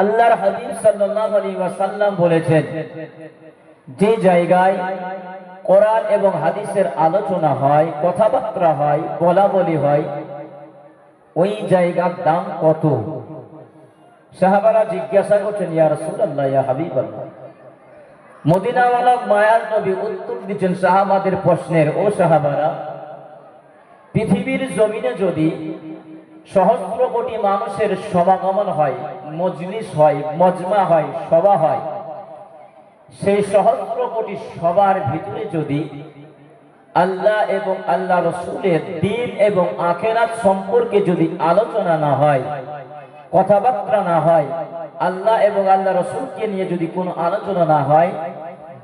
আল্লাহর হাবিব সাল্লাল্লাহু আলাইহি ওয়াসাল্লাম বলেছেন, যে জায়গায় কোরআন এবং হাদিসের আলোচনা হয়, কথাবার্তা হয় বলা বলি হয়, ওই জায়গার দাম কত? সাহাবারা জিজ্ঞাসা করছেন, ইয়া রাসূলুল্লাহ, ইয়া হাবিবাল্লাহ। মদিনাওয়ালা মায়ার নবী উত্তর দিচ্ছেন সাহাবাদের প্রশ্নের, ও সাহাবারা, পৃথিবীর জমিনে যদি সহস্র কোটি মানুষের সমাগমন হয়, মজলিস হয়, মজমা হয়, সভা হয়। সেই সহস্র কোটি সবার ভিতরে যদি আল্লাহ এবং আল্লাহ রসুলের দিন এবং আখেরাত সম্পর্কে যদি আলোচনা না হয়, কথাবার্তা না হয়, আল্লাহ এবং আল্লাহ রসুলকে নিয়ে যদি কোনো আলোচনা না হয়,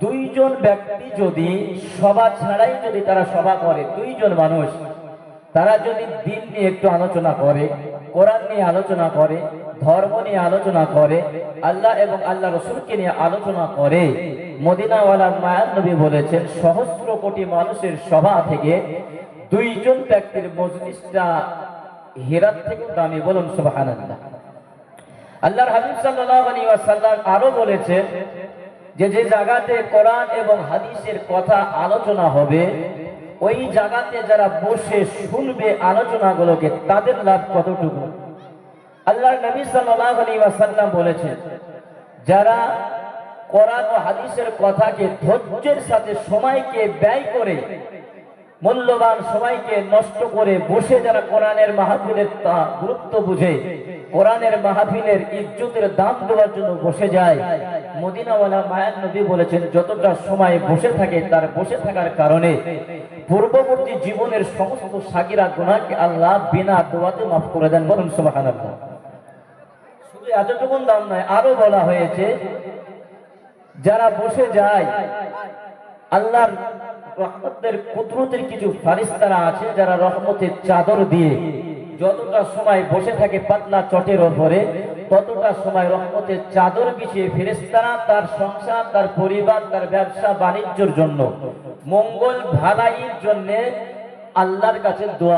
দুইজন ব্যক্তি যদি সভা ছাড়াই যদি তারা সভা করে, দুইজন মানুষ তারা যদি দিন নিয়ে একটু আলোচনা করে, কোরআন নিয়ে আলোচনা করে, ধর্ম নিয়ে আলোচনা করে, আল্লাহ এবং আল্লাহ রসুলকে নিয়ে আলোচনা করে মদিনাওয়ালা মায়ান নবী বলেছেন, সহস্র কোটি মানুষের সভা থেকে দুইজন ব্যক্তির মজলিসটা হেরাত থেকে দামি বলুন সুবহানাল্লাহ। আল্লাহর হাবিব ওয়াসাল্লাম আরও বলেছেন যে যে জায়গাতে কোরআন এবং হাদিসের কথা আলোচনা হবে ওই জায়গাতে যারা বসে শুনবে আলোচনাগুলোকে, তাদের লাভ কতটুকু? আল্লাহর নবী সাল্লাল্লাহু আলাইহি ওয়াসাল্লাম বলেছেন, যারা কোরআন ও হাদিসের কথাকে ধৈর্যের সাথে সময়কে ব্যয় করে, মূল্যবান সময়কে নষ্ট করে বসে যারা কোরআনের মাহফিলের তা গুরুত্ব বুঝে কোরআনের মাহফিলের ইজ্জতের দাম দেওয়ার জন্য বসে যায়। মদিনাওয়ালা মায়ার নবী বলেছেন, যতটা সময় বসে থাকে তার বসে থাকার কারণে পূর্ববর্তী জীবনের সমস্ত সাকিরা গুণাকে আল্লাহ বিনা দোয়াতে মাফ করে দেন বলুন সুবহানাল্লাহ। শুধু এতটুকুন দাম নয়, আরও বলা হয়েছে, যারা বসে যায়, আল্লাহর রহমতের কুদরতের কিছু ফারিস্তারা আছে যারা রহমতের চাদর দিয়ে যতটা সময় বসে থাকে পাতলা চটের ওপরে, ততটা সময় রহমতের চাদর বিছিয়ে ফেরেস্তারা তার সংসার, তার পরিবার, তার ব্যবসা বাণিজ্যের জন্য মঙ্গল ভালাইয়ের জন্য আল্লাহর কাছে দোয়া